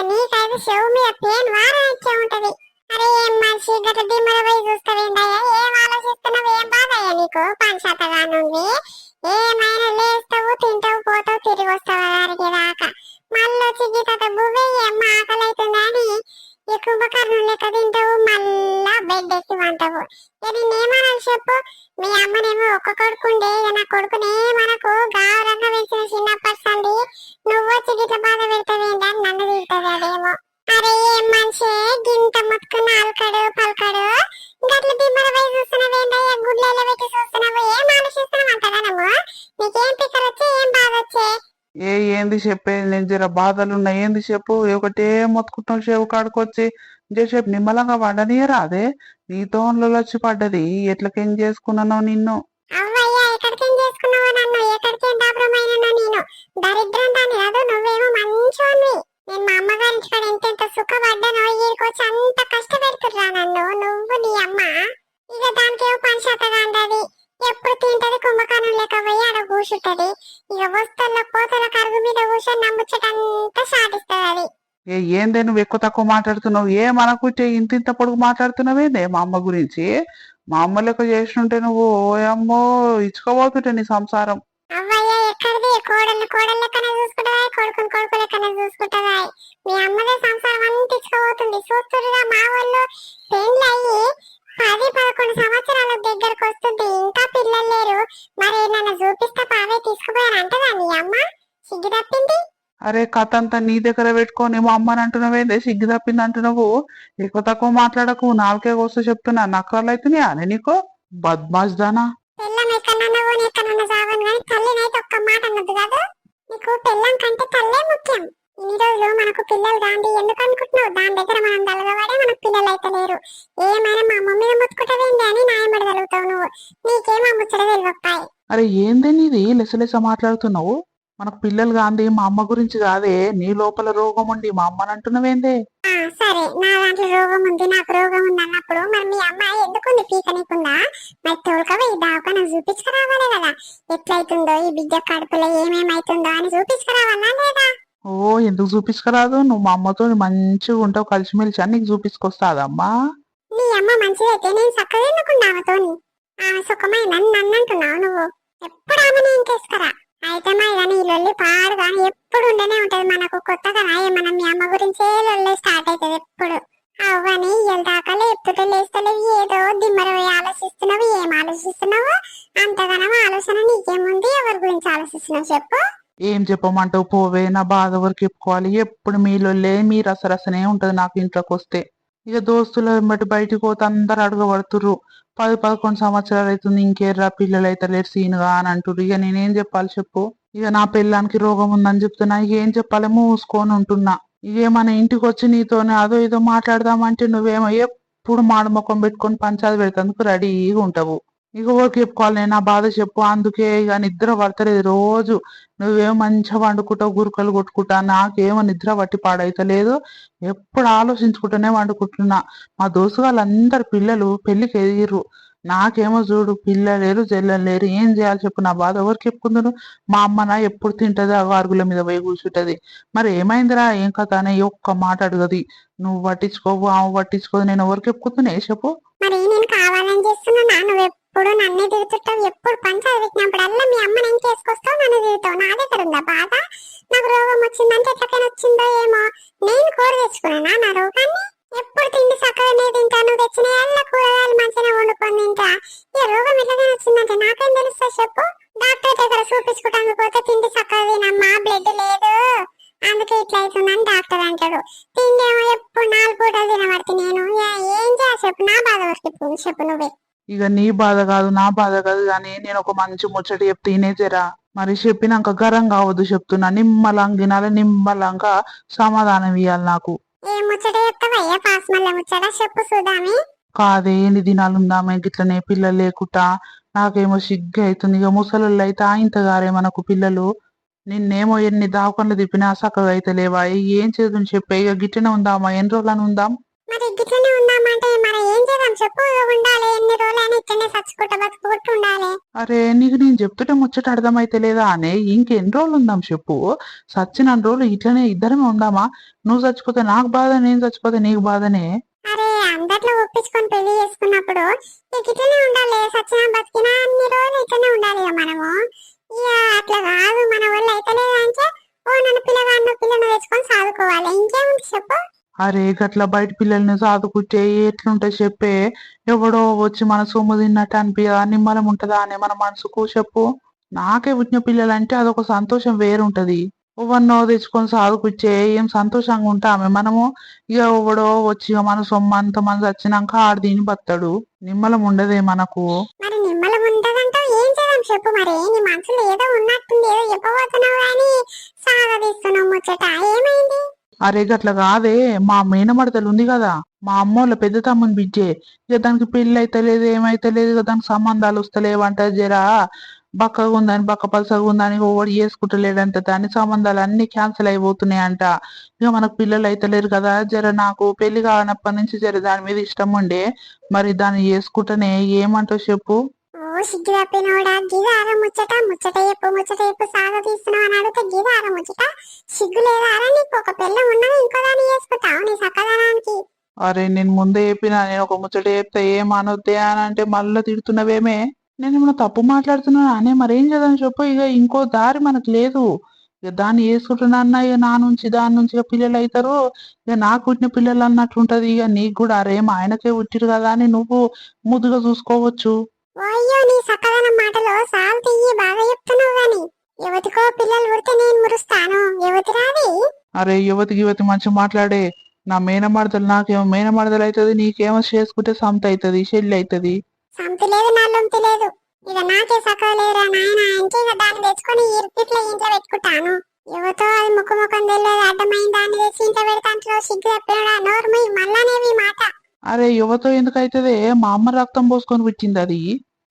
ఇక నీకైతే చెవు మీద పేన్ వారం ఇచ్చే ఉంటది. అరే ఏం మనిషి గట్ల దిమ్మల పోయి చూస్తావేందయ్యా ఏం ఆలోచిస్తున్నావు? ఏం బాధయ్యా నీకు? పంచాతగా నుండి ఏమైనా లేస్తావు తింటావు పోతావు తిరిగి వస్తావు అడిగే దాకా మళ్ళీ వచ్చి గీత బువ్వే ఏం ఆకలి అవుతుందని ఈ కుంభకర్ణం లెక్క తింటావు మళ్ళా బెడ్ ఎక్కి వంటవు. ఇక నేనేమనాలి చెప్పు? మీ అమ్మనేమో ఒక్క కొడుకుండే ఇక నా కొడుకునే మనకు గౌరవంగా పెంచిన చిన్నప్పటి సంది. నువ్వు వచ్చి గిట్ల బాధ పెడతావేంటి అని నన్ను తింటది అదేమో. అరే ఏం మనిషి గింత ముట్టుకున్న అల్కడు పలకడు. గట్ల బిమ్మర పోయి చూస్తున్నావేందయ్యా గుడ్లలో పెట్టి చూస్తున్నావు? ఏం ఆలోచిస్తున్నావు అంతగానము? నీకేం పిక్కలు వచ్చే ఏం బాధ వచ్చే ఏ ఏంది చెప్పేది నేను జర బాధలున్నా ఏంది చెప్పు? ఒకటే మొత్తుకుంటాం చెవు కాడుకొచ్చి. చెప్పు నిమ్మలంగా పడనీయరా అదే. నీతో వచ్చి పడ్డది. ఎట్లకేం చేసుకున్నానో నిన్ను? అంత నన్ను. నువ్వు నీ అమ్మ. ఇక దానికి పని శాతగా ఉండదు ఎప్పుడు తింటది కుంభకర్ణం లేక పోయి ఆడ కూర్చుంటది ఇక వస్తువుల కోతల కరుగు మీద కూర్చొని నమ్ముచ్చటంతా సాధిస్తుంది అది ఏ ఏందే నువ్వు ఎక్కువ తక్కువ మాట్లాడుతున్నావు? ఏ మనకుంటే ఇంత ఇంత పొడుగు మాట్లాడుతున్నావేందే మా అమ్మ గురించి? మా అమ్మ లెక్క చేస్తుంటే నువ్వు అమ్మో ఇచ్చుకోబోతుంటే నీ సంసారం. పది పదకొండు సంవత్సరాల దగ్గరకు వస్తుంది. ఇంకా పిల్లలు లేరు. మరి నన్ను చూపిస్తే పావే తీసుకుపోయారంటదా నీ అమ్మ? సిగ్గు తప్పింది అరే కథ అంతా నీ దగ్గర పెట్టుకొని మా అమ్మని అంటున్నావేందే సిగ్గు తప్పింది అంటున్నావు? ఎక్కువ తక్కువ మాట్లాడకు నాలుకే కోసం చెప్తున్నా. నక్కలు అవుతున్నాయా అని నీకు? బద్మాష్ దానా? పెళ్ళం ఎక్కడన్నా పోనీ ఎక్కడన్నా సావను కానీ తల్లినైతే ఒక్క మాట అన్నది కాదు. నీకు పెళ్ళం కంటే తల్లే ముఖ్యం. ఇన్ని రోజులు మనకు పిల్లలు కాండి ఎందుకు అనుకుంటున్నావు? దాని దగ్గర మనం దళగవాడే మనకు పిల్లలు అయితే లేరు ఏమైనా మా అమ్మ మీద ముత్తుకుంటావేంది అని న్యాయపడగలుగుతావు నువ్వు. అరే ఏందే నీది? లెసలెస మాట్లాడుతున్నావు? మనకు పిల్లలు కాంది మా అమ్మ గురించి కాదే నీ లోపల రోగం ఉండి మా అమ్మని అంటున్నావేందే? సరే నా దాంట్లో రోగం ఉంది నాకు రోగం ఉంది అన్నప్పుడు మరి మీ అమ్మాయి ఎందుకుంది పీకనీకుందా మరి తోలుకవ ఈ దావకన చూపించుకురావాలి కదా. ఎట్లయితుందో ఈ బిడ్డ కడుపులో ఏమేమైతుందో అని చూపించుకురావాలా లేదా? ఓ ఎందుకు చూపించుకురాదు? నువ్వు మా అమ్మతో మంచిగా ఉంటావు కలిసిమెలిసి అని నీకు చూపించుకొస్తాదమ్మా. నీ అమ్మ మంచిదైతే నేను చక్కగా ఆమెతోని? ఆమె సుఖమై నన్ను అంటున్నావు నువ్వు. ఎప్పుడు ఆమె ఇంకేసుకరా అయితే మా ఇదని ఈ లొల్లి పాడు కానీ ఎప్పుడు ఉండనే ఉంటది మనకు కొత్తగా రాయే మనం మీ అమ్మ గురించే లొల్లి స్టార్ట్ అవుతుంది ఎప్పుడు. అవ్వని దాకా లేపుతుంటే లేస్తలేవు ఏదో దిమ్మర ఆలోచిస్తున్నావు ఏం ఆలోచిస్తున్నావు అంతగానం ఆలోచన నీకేముంది? ఎవరి గురించి ఆలోచిస్తున్నావు చెప్పు. ఏం చెప్పమంటావు? పోవే నా బాధ వరకు చెప్పుకోవాలి? ఎప్పుడు మీలోలే మీ రసరసనే ఉంటది నాకు ఇంట్లోకి వస్తే ఇక దోస్తులు వెంబడి బయటికి పోతే అందరు అడగబడుతుర్రు. పది పదకొండు సంవత్సరాలు అవుతుంది ఇంకేర్రా పిల్లలు అయితే లేరు సీనుగా అని అంటుర్రు. ఇక నేనేం చెప్పాలి చెప్పు? ఇక నా పిల్లానికి రోగం ఉందని చెప్తున్నా. ఇక ఏం చెప్పాలి? మూసుకొని ఉంటున్నా. ఇక మన ఇంటికి వచ్చి నీతోనే అదో ఇదో మాట్లాడదామంటే నువ్వేమో ఎప్పుడు మాడముఖం పెట్టుకొని పంచాది పెడతందుకు రెడీగా ఉంటావు. ఇక ఊరికి చెప్పుకోవాలి నేను నా బాధ చెప్పు అందుకే ఇక నిద్ర పడతలేదు రోజు. నువ్వేం మంచిగా వండుకుంటావు గురుకలు కొట్టుకుంటా నాకేమో నిద్ర పట్టి పాడైతలేదు. ఎప్పుడు ఆలోచించుకుంటూనే వండుకుంటున్నా. మా దోస్తు వాళ్ళందరు పిల్లలు పెళ్ళికి ఎదిగిర్రు. నాకేమో చూడు పిల్లలు లేరు జల్లలు లేరు ఏం చేయాలి చెప్పు నా బాధ ఎవరికి చెప్పుకుందరు మా అమ్మన ఎప్పుడు తింటది ఆ అరుగుల మీద పోయి కూర్చుంటది. మరి ఏమైందిరా? ఏం కథ? అనే ఒక్క మాట అడగది. నువ్వు పట్టించుకోవు ఆమె పట్టించుకోదు నేను ఎవరికి చెప్పుకుంటున్నా? ఏ చెప్పు. మరి నేను కావాలని చేస్తున్నా ఎప్పుడు నన్నే తిరుగుతుంటావు ఎప్పుడు పంచాయతీ పెట్టినప్పుడల్లా మీ అమ్మ నేను చేసుకొస్తావు నన్ను తిరుగుతావు నా దగ్గర ఉందా బాధ? నాకు రోగం వచ్చిందంటే ఎట్లకైనా వచ్చిందో ఏమో. నేను కూర తెచ్చుకున్నానా నా రోగాన్ని? ఎప్పుడు తిండి చక్కగానే తింటా నువ్వు తెచ్చిన ఎల్ల కూరగాయలు మంచిగా వండుకొని తింటా. ఈ రోగం ఎట్లకైనా వచ్చిందంటే నాకేం తెలుస్తా చెప్పు? డాక్టర్ దగ్గర చూపించుకోవడానికి పోతే తిండి చక్కగా తినమ్మా బ్లడ్ లేదు. అందుకే ఇట్లా అవుతుందని డాక్టర్ అంటాడు. తిండి ఏమో ఎప్పుడు నాలుగు పూటలు తినబడితే నేను. ఏం చేయాలి చెప్పు? నా బాధ వరకు చెప్పు నువ్వే. ఇక నీ బాధ కాదు నా బాధ కాదు కానీ నేను ఒక మంచి ముచ్చట చెప్తే ఇనేజరా మరి చెప్పినాక గరం కావద్దు చెప్తున్నా. నిమ్మలంగా వినాలి నిమ్మలంగా సమాధానం ఇవ్వాలి నాకు. కాదే ఎన్ని దినాలు ఉందామే గిట్లనే పిల్లలు లేకుటా నాకేమో సిగ్గు అవుతుంది ఇక ముసలు అయితే ఆయింతగారే మనకు పిల్లలు. నిన్నేమో ఎన్ని దావకంలు తిప్పినా చక్కగా అయితే లేవా ఏం చేద్దాం చెప్పే? ఇక గిట్లనే ఉందామా? ఎన్ని రోజులని ఉందాం? మరి గిట్లనే ఉందామంటే మరి ఏం చేద్దాం? చెప్పు ఉండాలి. ఎన్ని రోజులైనా ఇట్లనే చచ్చుకుంటా బతుకుంటూ ఉండాలి. అరే నీకు నేను చెప్తుంటే ముచ్చట అర్థమైతే లేదా? అనే ఇంకెన్ని రోజులు ఉందాం చెప్పు. సచ్చిన రోజులు ఇట్లనే ఇద్దరమే ఉందామా? నువ్వు చచ్చిపోతే నాకు బాధ నేను చచ్చిపోతే నీకు బాధనే? అరే అందట్లో ఒప్పించుకొని పెళ్ళి చేసుకున్నప్పుడు ఇట్లనే ఉండాలి. సచ్చినా బతికినా అన్ని రోజులు ఇట్లనే ఉండాలి మనము. ఇక అట్లా కాదు మన వాళ్ళు అయితే లేదంటే ఓ నన్ను పిల్లగాడిని పిల్లను తెచ్చుకొని చదువుకోవాలి ఇంకేముంది చెప్పు? అరే గట్ల బయట పిల్లల్ని సాదుకుంటే ఎట్లుంటే చెప్పే. ఎవడో వచ్చి మన సొమ్ము తిన్నట్టు అనిపించదా నిమ్మలం ఉంటదా అని మన మనసుకు చెప్పు. నాకే పుట్టిన పిల్లలంటే అదొక సంతోషం వేరుంటది. ఎవరినో తెచ్చుకొని సాదుకుచ్చే ఏం సంతోషంగా ఉంటామే మనము? ఇక ఎవడో వచ్చి మన సొమ్ము అంత మంది వచ్చినాక ఆడు దీని బతాడు నిమ్మలం ఉండదే మనకు. మరి నిమ్మలం ఉంటదంటావు? ఏం చేద్దాం చెప్పు మరి. నీ మనసులో ఏదో ఉన్నట్టుంది ఏదో చెప్పబోతున్నావు కానీ సాగదీస్తున్నావు ముచ్చట. ఏమైంది? అరే గట్ల కాదే మా మేనమడతలు ఉంది కదా మా అమ్మోళ్ళ పెద్ద తమ్ముని బిడ్జే ఇక దానికి పెళ్ళి అయితే లేదు ఏమైతే లేదు ఇక దానికి సంబంధాలు వస్తలేవంట జరా బక్కగా ఉందని బక్క పలసగా ఉందని ఓడి చేసుకుంటలేడంట దాని సంబంధాలు అన్ని క్యాన్సిల్ అయిపోతున్నాయి అంట ఇక మనకు పిల్లలు అయితే లేరు కదా జర నాకు పెళ్ళి కానప్పటి నుంచి జర దాని మీద ఇష్టం ఉండే మరి దాన్ని చేసుకుంటేనే ఏమంటావు చెప్పు. ఓ సిగ్గు తప్పినోడా గిదార ముచ్చట ముచ్చట ఎప్పు ముచ్చట ఎప్పు సాగ తీస్తున్నావు అని అడిగితే గిదార ముచ్చట. సిగ్గు లేదారా నీకు ఒక పిల్ల ఉన్నది ఇంకో దాన్ని చేసుకుంటావు నీ సక్కదనానికి? అరే నేను ముందే చెప్పినా నేను ఒక ముచ్చట చెప్తే ఏం అనొద్దే అని అంటే మళ్ళీ తిడుతున్నవేమే? నేను ఏమైనా తప్పు మాట్లాడుతున్నాను? అనే మరేం చేద్దాం చెప్పు ఇక ఇంకో దారి మనకు లేదు. ఇక దాన్ని వేసుకుంటున్నా అన్న ఇక నా నుంచి దాని నుంచి ఇక పిల్లలు అవుతారు ఇక నాకు పుట్టిన పిల్లలు అన్నట్లుంటది ఇక నీకు కూడా అరేమో ఆయనకే పుట్టిరు కదా అని నువ్వు ముద్దుగా చూసుకోవచ్చు. ఓయ్యో నీ సక్కదనం మాటలో సాల్ తీయి బాగా చెప్తున్నావు గాని. యువతికో పిల్లలు పుడితే నేను మురుస్తాను. యువతి రాది అరే యువతికి యువతి మంచి మాట్లాడే. నా మేనమడతలు నాకేమో మేనమడతలు అవుతుంది నీకేమో చేసుకుంటే సంత అవుతుంది చెల్లి అవుతుంది సంతి లేదు నల్లొంతి లేదు. ఇక నాకే సక్కవ లేదురా నాయన అంటే ఇక దాన్ని తెచ్చుకొని ఇరుపిట్లో ఇంట్లో పెట్టుకుంటాను. యువతో అది ముక్కు ముఖం తెలియదు అడ్డమైన దాన్ని తెచ్చి ఇంట్లో పెడతాంట్లో సిగ్గు తప్పినడా నోర్మి మళ్ళానేవి మాట. అరే యువతో ఎందుకు అవుతుంది మా అమ్మ రక్తం పోసుకొని పుట్టింది అది.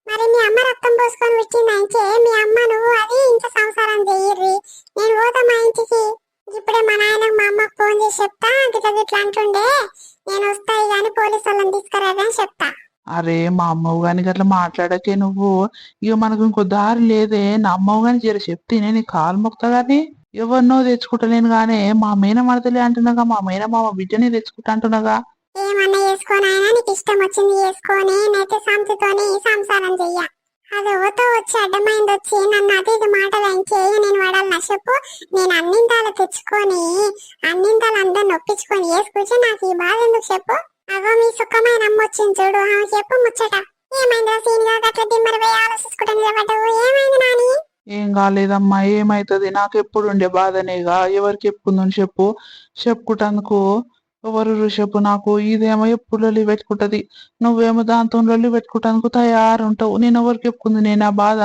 మరి మీ అమ్మ రక్తం పోసుకొని వచ్చిందంటే మీ అమ్మ నువ్వు అది ఇంత సంసారం చెయ్యిర్రి నేను పోతా మా ఇంటికి. ఇప్పుడే మా నాయనకు మా అమ్మకు ఫోన్ చేసి చెప్తా గిట్ల గిట్ల అంటుండే. నేను వస్తాయి కానీ పోలీసు వాళ్ళని తీసుకురాదని చెప్తా. అరే మా అమ్మవు గాని గట్లా మాట్లాడకే నువ్వు. ఇక మనకు ఇంకో దారి లేదే. నా అమ్మవు గాని జర చెప్తేనే నీ కాలు మొక్తా గాని ఎవరినో తెచ్చుకుంటలేను గానే మా మేనమడతలే అంటున్నాగా మా మేనమామ బిడ్డనే తెచ్చుకుంటా అంటున్నాగా. ఏమన్నా చేసుకోని నీకు ఇష్టం వచ్చింది చేసుకొని నేనైతే సంతతోనే సంసారం చెయ్య. అది ఓతో వచ్చి అడ్డమైంది వచ్చి నన్ను అది ఇది మాటలు ఇంకే నేను వాడాలి చెప్పు. నేను అన్నింటాలు తెచ్చుకొని అన్నింటాలు అందరిని ఒప్పించుకొని వేసుకొచ్చి నాకు ఈ బాధ ఎందుకు చెప్పు? అగో మీ సుఖమైన అమ్మ వచ్చింది చూడు. ఆమె చెప్పు ముచ్చట. ఏమైంది సీన్గా గట్ల దిమ్మరి పోయి ఆలోచించుకుంటా నిలబడ్డావు. ఏమైంది నాని? ఏం కాలేదమ్మా ఏమైతుంది? నాకు ఎప్పుడు ఉండే బాధనేగా? ఎవరికి చెప్పుకుందని చెప్పు? చెప్పుకుంటందుకు ఎవరు ఋషభు? నాకు ఇదేమో ఎప్పుడు లొల్లి పెట్టుకుంటది. నువ్వేమో దాంతో లొల్లి పెట్టుకుంటానికి తయారు ఉంటావు నేను ఎవరికి చెప్పుకుంది? నేను ఆ బాధ?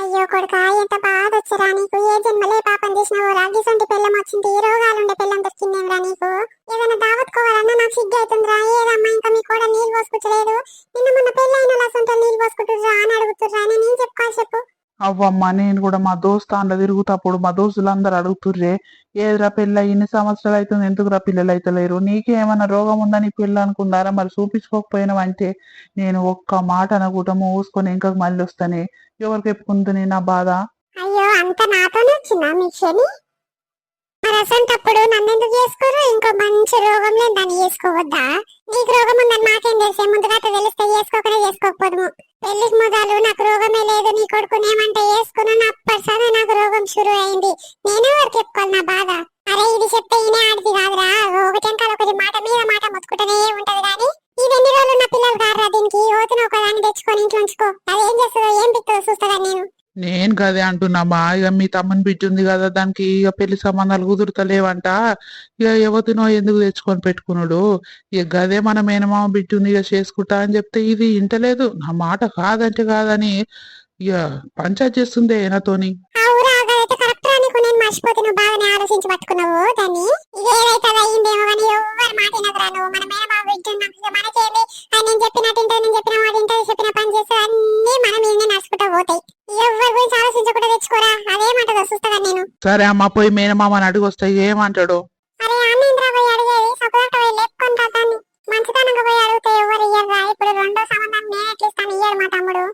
అయ్యో కొడుక ఎంత బాధ వచ్చిరా నీకు. ఏ జన్మలే పాపం చేసినావు రాగిసొంటి పిల్లం వచ్చింది. ఈ రోగాలుండే పెళ్ళం దొరికిందేమిరా నీకు? ఏదైనా దావత్కోవాలన్నా నాకు సిగ్గు అవుతుందిరా ఏదమ్మా ఇంకా మీ కూడా నీళ్ళు పోసుకుంటలేదు. నిన్న మొన్న పెళ్ళైన లసంతో నీళ్ళు పోసుకుంటుర్రా అని అడుగుతుర్రా. అని నేను చెప్పుకోవాలి చెప్పు. అవ్వమ్మ నేను కూడా మా దోస్తాన్లో తిరుగుతప్పుడు మా దోస్తులందరూ అడుగుతుర్రే ఏదిరా పిల్ల ఇన్ని సంవత్సరాలు అవుతుంది ఎందుకురా పిల్లలు అయితలేరు నీకేమైనా రోగం ఉందా నీ పిల్ల అనుకున్నారా మరి చూపించుకోకపోయినావంటే నేను ఒక్క మాట అనకుండా మూసుకొని ఇంకా మళ్ళీ వస్తానే. ఎవరికి చెప్పుకుంటుంది నా బాధ? అయ్యో అంత నాతోనే వచ్చిందా మీ శని మరి అసంటప్పుడు ఎందుకు చేసుకోరు? ఇంకో మంచి రోగం లేదు దాన్ని చేసుకోవద్దా? నీకు రోగం ఉందని మాకేం తెలిసే. ముందుగా తెలిస్తే చేసుకోకనే చేసుకోకపోదు పెళ్ళికి మొదలు నాకు రోగమే లేదు. నీ కొడుకునేమంటే వేసుకున్నాను పర్సనే నాకు రోగం షురు అయింది. నేనే ఎవరికి చెప్పుకోవాలి నా బాధ? గదే అంటున్నామా? ఇక మీ తమ్ముని బిడ్డ ఉంది కదా దానికి ఇక పెళ్ళి సంబంధాలు కుదురుతలేవంట. ఇక యువతినో ఎందుకు తెచ్చుకొని పెట్టుకున్నాడు? ఇక గదే మన మేనమామ బిడ్డ ఉంది ఇక చేసుకుంటా అని చెప్తే ఇది ఇంటలేదు. నా మాట కాదంటే కాదని ఇక పంచాయత్ చేస్తుంది నాతోని. మర్చిపోతే నువ్వు బాగానే ఆలోచించి పట్టుకున్నావు దాన్ని ఏదైతే అది అయ్యిందేమో కానీ ఎవరు మాట వినదురా నువ్వు? మన మేనమామ వింటున్నాం అది నేను చెప్పినట్టు ఇంటది నేను చెప్పిన మాట ఇంటది చెప్పిన పని చేస్తే అన్ని మన మీదనే నడుచుకుంటూ పోతాయి. ఎవరి గురించి ఆలోచించకుండా తెచ్చుకోరా? అదేమంటదో చూస్తాగా నేను. సరే అమ్మ పోయి మేనమామని అడిగి వస్తే ఏమంటాడు? అరే ఆనంద్ర పోయి అడిగేది సపోర్ట్ పోయి మంచితనంగా పోయి అడిగితే ఎవరు ఇయ్యరా ఇప్పుడు రెండో సంబంధం నేను ఎట్లా ఇస్తాను? ఇయ్యడు మా తమ్ముడు.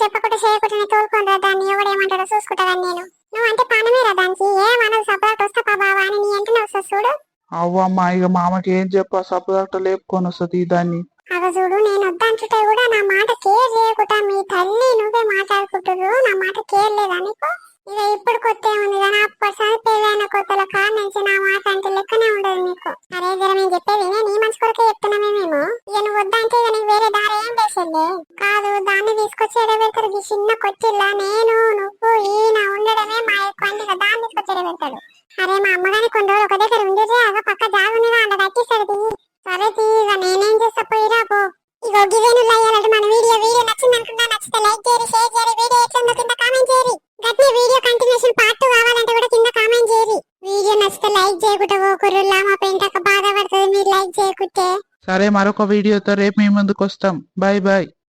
చెప్పకుండా చేయకుండా ఎవడేమంటాడో చూసుకుంటాను నేను. నువ్వు అంటే పానమేరా దానికి ఏమనదు సపోర్ట్ వస్తా బావా అని నీ ఎంటనే వస్తా చూడు. అవ్వమ్మ ఇక మామకి ఏం చెప్పా సపోర్ట్ లేపుకొని వస్తుంది దాన్ని. అగ చూడు నేను వద్దంటుంటే కూడా నా మాట కేర్ చేయకుండా మీ తల్లి నువ్వే మాట్లాడుకుంటున్నారు నా మాట కేర్ లేదా నీకు? ఇక ఇప్పుడు కొత్త ఉంది కానీ అప్పటిసారి పెళ్ళైన కొత్తలో కాడ నుంచి నా మాట అంటే లెక్కనే ఉండదు నీకు. అరే జర నేను చెప్పేది నేను నీ మంచి కొరకే చెప్తున్నామే మేము. ఇక నువ్వు వద్దంటే ఇక నీకు అమ్మగాని కొన్ని రోజులు ఒక దగ్గర ఉండితే అగ పక్క జాగ జాగునిగా అంత కట్టిస్తాడు తీ సరే తీ ఇక నేనేం చేస్తా? పోయిరా పో. ఇగో గివేను లయ్యాలంటే మన వీడియో వీడియో నచ్చింది అనుకుంటా నచ్చితే లైక్ చేయరు షేర్ చేయరు వీడియో ఎట్లుందో కింద కామెంట్ చేయరు గట్టిగా వీడియో కంటిన్యూషన్ పార్ట్ టూ కావాలంటే కూడా కింద కామెంట్ చేయరు వీడియో నచ్చితే లైక్ చేయకుండా పోకుర్రులా మా పెంటక బాధపడుతుంది మీరు లైక్ చేయకుంటే. సరే మరొక వీడియోతో రేపు మీ ముందుకు వస్తాం. Bye bye